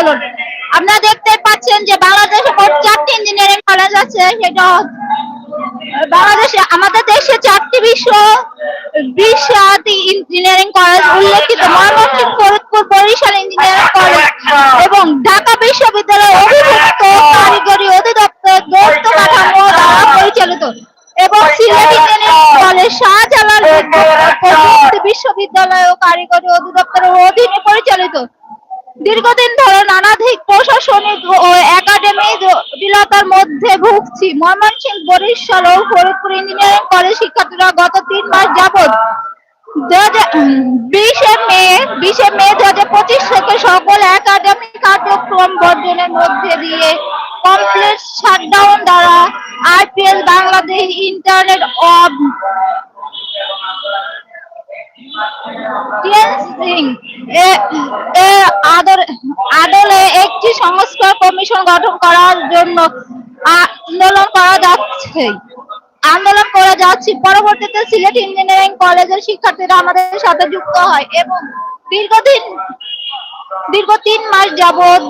আন্দোলন আপনারা দেখতে পাচ্ছেন যে বাংলাদেশে মোট চারটি ইঞ্জিনিয়ারিং কলেজ আছে। সেটা বাংলাদেশে, আমাদের দেশে চারটি বিশ্ব বিশটি ইঞ্জিনিয়ারিং কলেজ উল্লেখিত ময়মনসিংহ, ফরিদপুর, বরিশাল ইঞ্জিনিয়ারিং কলেজ এবং ঢাকা বিশ্ববিদ্যালয় অভিভুক্ত কারিগরি অধিদপ্তর দৌত্য কাঠামো দ্বারা পরিচালিত এবং সিলেট ইঞ্জিনিয়ারিং কলেজ শাহজালাল বিশ্ববিদ্যালয় ও কারিগরি অধিদপ্তরের অধীনে পরিচালিত। দীর্ঘদিন ধরে নানাধিক প্রশাসনিক ও একাডেমি জটিলতার মধ্যে ভুগছি। ময়মনসিংহ, বরিশাল ও ফরিদপুর ইঞ্জিনিয়ারিং কলেজ শিক্ষার্থীরা গত তিন মাস যাবৎ বিশে মে বিশে মে সকল একাডেমিক কার্যক্রম বর্জনের মধ্যে দিয়ে শাটডাউন দ্বারা বাংলাদেশ ইন্টারনেট অব আদলে একটি সংস্কার কমিশন গঠন করার জন্য আন্দোলন করা যাচ্ছে। আন্দোলন করে যাচ্ছি। পরবর্তীতে সিলেট ইঞ্জিনিয়ারিং কলেজের শিক্ষার্থীরা আমাদের সাথে যুক্ত হয় এবং দীর্ঘদিন, দীর্ঘ তিন মাস যাবৎ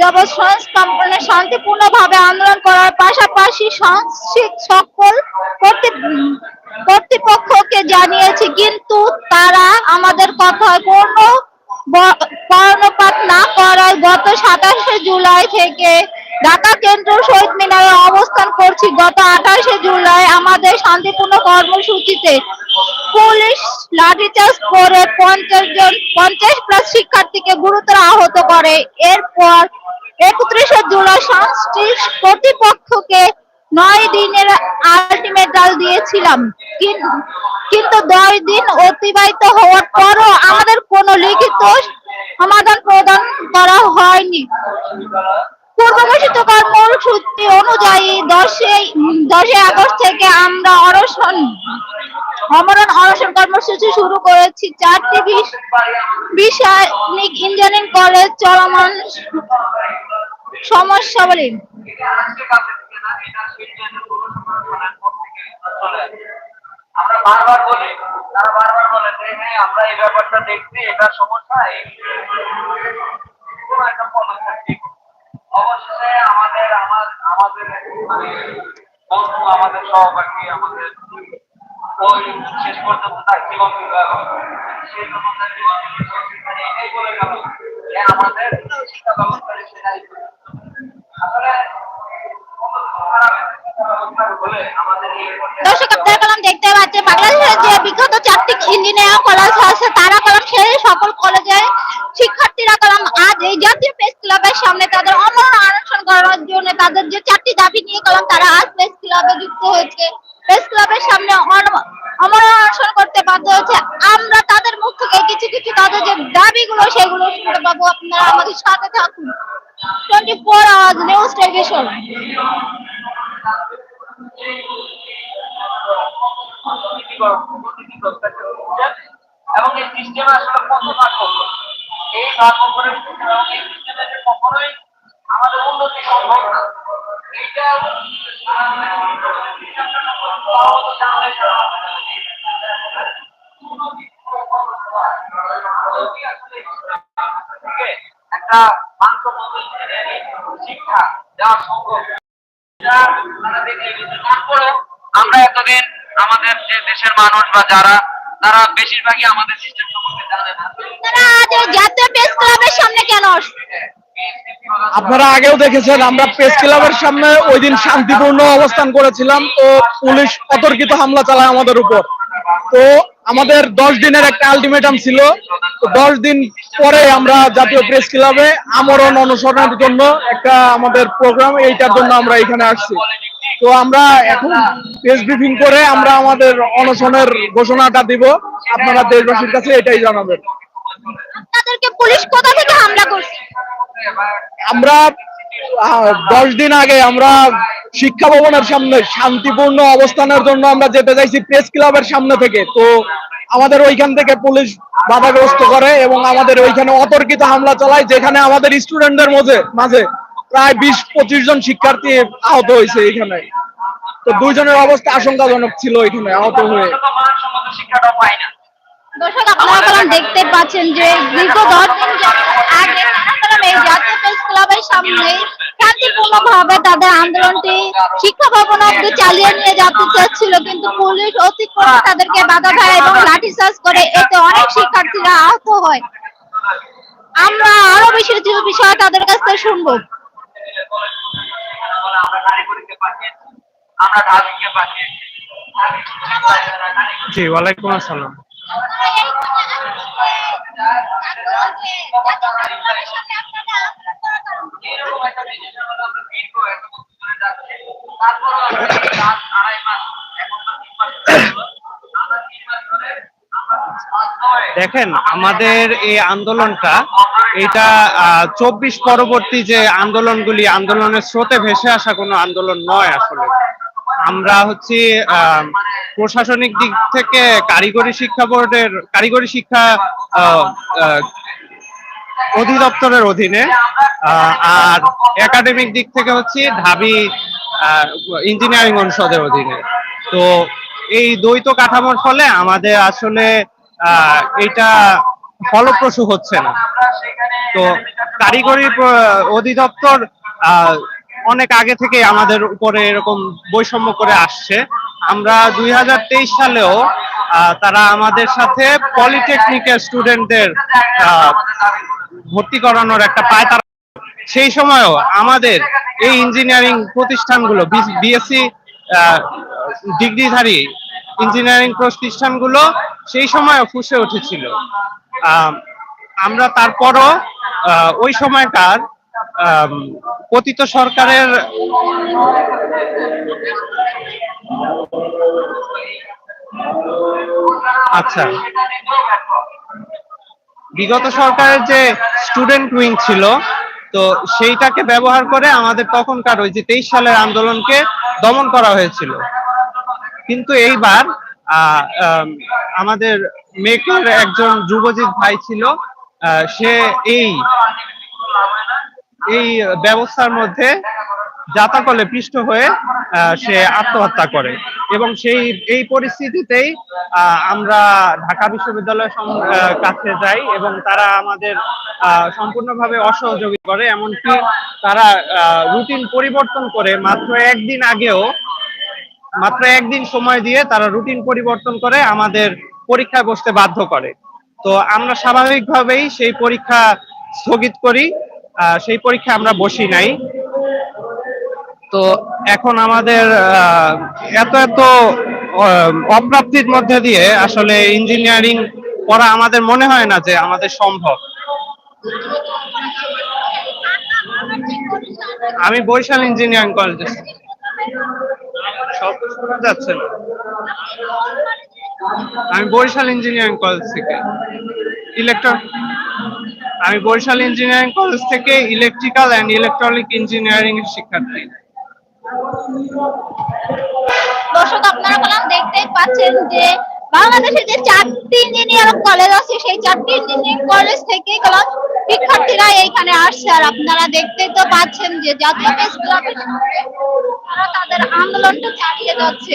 যাবৎ সংস্কার শান্তিপূর্ণভাবে আন্দোলন করার পাশাপাশি সকল কর্তৃ- কর্তৃপক্ষকে জানিয়েছি, কিন্তু তারা আমাদের কথায় কোনো কর্ণপাত না করায় গত সাতাশে জুলাই থেকে ঢাকা কেন্দ্র শহীদ মিনারে অবস্থান করছি। গত আঠাশে জুলাই আমাদের শান্তিপূর্ণ কর্মসূচিতে পুলিশ লাঠিচার্জ করে পঞ্চাশ জন, পঞ্চাশ প্লাস শিক্ষার্থীকে গুরুতর আহত করে। এরপর একত্রিশে জুলাই সংশ্লিষ্ট কর্তৃপক্ষকে নয় দিনের আল্টিমেটাল দিয়েছিলাম। কিন্তু দশ দিন অতিবাহিত হওয়ার পরও আমাদের কোনো লিখিত সমাধান প্রদান করা হয়নি। অনুযায়ী দশই আগস্ট থেকে আমরা অমরণ কর্মসূচি শুরু করেছি। চারটি ইঞ্জিনিয়ারিং কলেজ চলমান সমস্যা বলি আমরা বারবার বলি, তারা বারবার বলে যে হ্যাঁ আমরা এই ব্যাপারটা দেখছি, এটা সমস্যা, এই একটা পদক্ষেপ। অবশেষে আমাদের, আমার, আমাদের মানে বন্ধু, আমাদের সহপাঠী, আমাদের ওই শেষ পর্যন্ত তার জীবন বিবাহ বলে আমাদের শিক্ষা ব্যবস্থা আসলে খারাপ দর্শক, আপনারা কলম দেখতে পাচ্ছেন, বাংলাদেশের যে বিগত চারটি ইঞ্জিনিয়ারিং কলেজ আছে, তারা কলম সেই সকল কলেজের শিক্ষার্থীরা কলম আজ এই জাতীয় প্রেস ক্লাবের সামনে তাদের অমরণ অনশন করার জন্য তাদের যে চারটি দাবি নিয়ে কলম, তারা আজ প্রেস ক্লাবে যুক্ত হয়েছে। প্রেস ক্লাবের সামনে অমরণ অনশন করতে বাধ্য হচ্ছে আমরা তাদের মুখ থেকে কিছু কিছু তাদের যে দাবিগুলো, সেগুলো শুনতে পাবো। আপনারা আমাদের সাথে থাকুন। Twenty four hours news television. এবং এই সিস্টেমে আসলে কত ভাগ এই ভাগ এই কখনোই আমাদের উন্নতি সম্ভব না। একটা মানসম্মত শিক্ষা দেওয়া সম্ভব। যে দেশের মানুষ বা যারা তারা বেশিরভাগই আমাদের সিস্টেম সম্পর্কে জানে না। আপনারা আজ জাতীয় প্রেস ক্লাবের সামনে কেন আপনারা আগেও দেখেছেন আমরা প্রেস ক্লাবের সামনে ওই দিন শান্তিপূর্ণ অবস্থান করেছিলাম তো পুলিশ অতর্কিত হামলা চালায় আমাদের উপর। তো আমাদের দশ দিনের একটা আলটিমেটাম ছিল। তো দশ দিন পরে আমরা জাতীয় প্রেস ক্লাবে আমরণ অনুসরণের জন্য একটা আমাদের প্রোগ্রাম এইটার জন্য আমরা এখানে আসছি। তো আমরা এখন প্রেস ব্রিফিং করে আমরা আমাদের অনশনের ঘোষণাটা দিব। আপনারা দেশবাসীর কাছে এটাই জানাবেন। আপনাদেরকে পুলিশ কোথা থেকে হামলা করছে? আমরা দশ দিন আগে আমরা শিক্ষা ভবনের সামনে শান্তিপূর্ণ অবস্থানের জন্য আমরা যেতে চাইছি প্রেস ক্লাবের সামনে থেকে। তো আমাদের ওইখান থেকে পুলিশ বাধাগ্রস্ত করে এবং আমাদের ওইখানে অতর্কিত হামলা চালায় যেখানে আমাদের স্টুডেন্টদের মাঝে মাঝে প্রায় বিশ পঁচিশ জন শিক্ষার্থী আহত হয়েছে এখানে। তো দুইজনের অবস্থা আশঙ্কাজনক ছিল এখানে আহত হয়ে। দর্শক, আপনারা দেখতে পাচ্ছেন যে দীর্ঘ জাতীয় প্রেস ক্লাবের সামনে তাদের আন্দোলনটি শিক্ষা ভবন চালিয়ে কিন্তু পুলিশ তাদেরকে এবং করে এতে অনেক শিক্ষার্থীরা আহত হয়। আমরা আরও বেশি বিষয় তাদের কাছ থেকে শুনব। জি ওয়ালাইকুম আসসালাম। দেখেন আমাদের এই আন্দোলনটা এটা চব্বিশ পরবর্তী যে আন্দোলনগুলি, আন্দোলনের স্রোতে ভেসে আসা কোনো আন্দোলন নয় আসলে। আমরা হচ্ছে প্রশাসনিক দিক থেকে কারিগরি শিক্ষা বোর্ডের, কারিগরি শিক্ষা অধিদপ্তরের অধীনে আর একাডেমিক দিক থেকে হচ্ছে ঢাবি ইঞ্জিনিয়ারিং অনুষদের অধীনে। তো এই দ্বৈত কাঠামোর ফলে আমাদের আসলে এটা ফলপ্রসূ হচ্ছে না। তো কারিগরি অধিদপ্তর অনেক আগে থেকে আমাদের উপরে এরকম বৈষম্য করে আসছে। আমরা দুই হাজার তেইশ সালেও তারা আমাদের সাথে পলিটেকনিকের স্টুডেন্টদের ভর্তি করানোর একটা পায় তারা। সেই সময়ও আমাদের এই ইঞ্জিনিয়ারিং প্রতিষ্ঠানগুলো বিএসসি ডিগ্রিধারী ইঞ্জিনিয়ারিং প্রতিষ্ঠানগুলো সেই সময়ও ফুসে উঠেছিল। আমরা তারপরও ওই সময়কার পতিত সরকারের আচ্ছা। বিগত সরকারের যে স্টুডেন্ট উইং ছিল, তো সেইটাকে ব্যবহার করে আমাদের তখনকার ওই যে তেইশ সালের আন্দোলনকে দমন করা হয়েছিল। কিন্তু এইবার আমাদের মেকের একজন যুবজিৎ ভাই ছিল সে এই এই ব্যবস্থার মধ্যে জাতাকলে পিষ্ট হয়ে সে আত্মহত্যা করে। এবং সেই, এই পরিস্থিতিতেই আমরা ঢাকা বিশ্ববিদ্যালয়ের কাছে যাই এবং তারা আমাদের সম্পূর্ণভাবে অসহযোগী করে। এমনকি তারা রুটিন পরিবর্তন করে মাত্র একদিন আগেও, মাত্র একদিন সময় দিয়ে তারা রুটিন পরিবর্তন করে আমাদের পরীক্ষায় বসতে বাধ্য করে। তো আমরা স্বাভাবিকভাবেই সেই পরীক্ষা স্থগিত করি সেই পরীক্ষা আমরা বসি নাই। তো এখন আমাদের এত এত অপ্রাপ্তির মধ্যে দিয়ে আসলে ইঞ্জিনিয়ারিং পড়া আমাদের মনে হয় না যে আমাদের সম্ভব। আমি বরিশাল ইঞ্জিনিয়ারিং কলেজে। সব শোনা যাচ্ছে না। আমি বরিশাল ইঞ্জিনিয়ারিং কলেজ থেকে। ইলেকট্রন আমি বরিশাল ইঞ্জিনিয়ারিং কলেজ থেকে ইলেকট্রিক্যাল অ্যান্ড ইলেকট্রনিক ইঞ্জিনিয়ারিং এর শিক্ষার্থী। দর্শক আপনারা বললাম দেখতেই পাচ্ছেন যে বাংলাদেশে যে চারটি ইঞ্জিনিয়ারিং কলেজ আছে সেই চারটি ইঞ্জিনিয়ারিং কলেজ থেকে গেলাম শিক্ষার্থীরা এইখানে আসছে। আর আপনারা দেখতেই তো পাচ্ছেন যে জাতীয় প্রেস ক্লাবের তারা তাদের আন্দোলনটা চালিয়ে যাচ্ছে।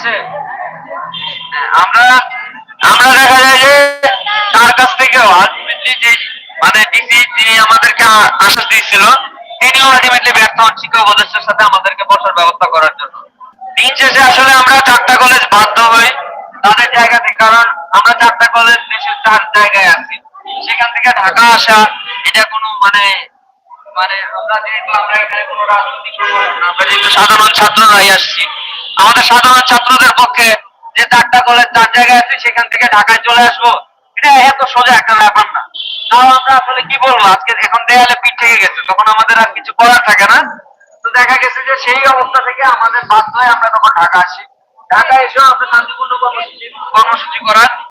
হ্যাঁ, আমরা আমরা দেখা যায় যে তার কাছ থেকেও আলটিমেটলি যে মানে ডিসি যিনি আমাদেরকে আশ্বাস দিয়েছিল তিনিও আলটিমেটলি ব্যর্থ হন শিক্ষা উপদেষ্টার সাথে আমাদেরকে বসার ব্যবস্থা করার জন্য। দিন শেষে আসলে আমরা চারটা কলেজ বাধ্য হই তাদের জায়গা থেকে কারণ আমরা চারটা কলেজ দেশের চার জায়গায় আছি। সেখান থেকে ঢাকা আসা এটা কোনো মানে মানে আমরা যেহেতু আমরা এখানে কোনো রাজনৈতিক আমরা যেহেতু সাধারণ ছাত্ররাই আসছি আমাদের সাধারণ ছাত্রদের পক্ষে যে চারটা কলেজ চার জায়গায় আছে, সেখান থেকে ঢাকায় চলে আসব। এটা এত সোজা একটা ব্যাপার না। তাও আমরা আসলে কি বলব, আজকে এখন দেয়ালে পিঠ থেকে গেছে, তখন আমাদের আর কিছু করার থাকে না। তো দেখা গেছে যে সেই অবস্থা থেকে আমাদের বাধ্য হয়ে আমরা তখন ঢাকা আসি। ঢাকা এসেও আমরা শান্তিপূর্ণ কর্মসূচি কর্মসূচি করার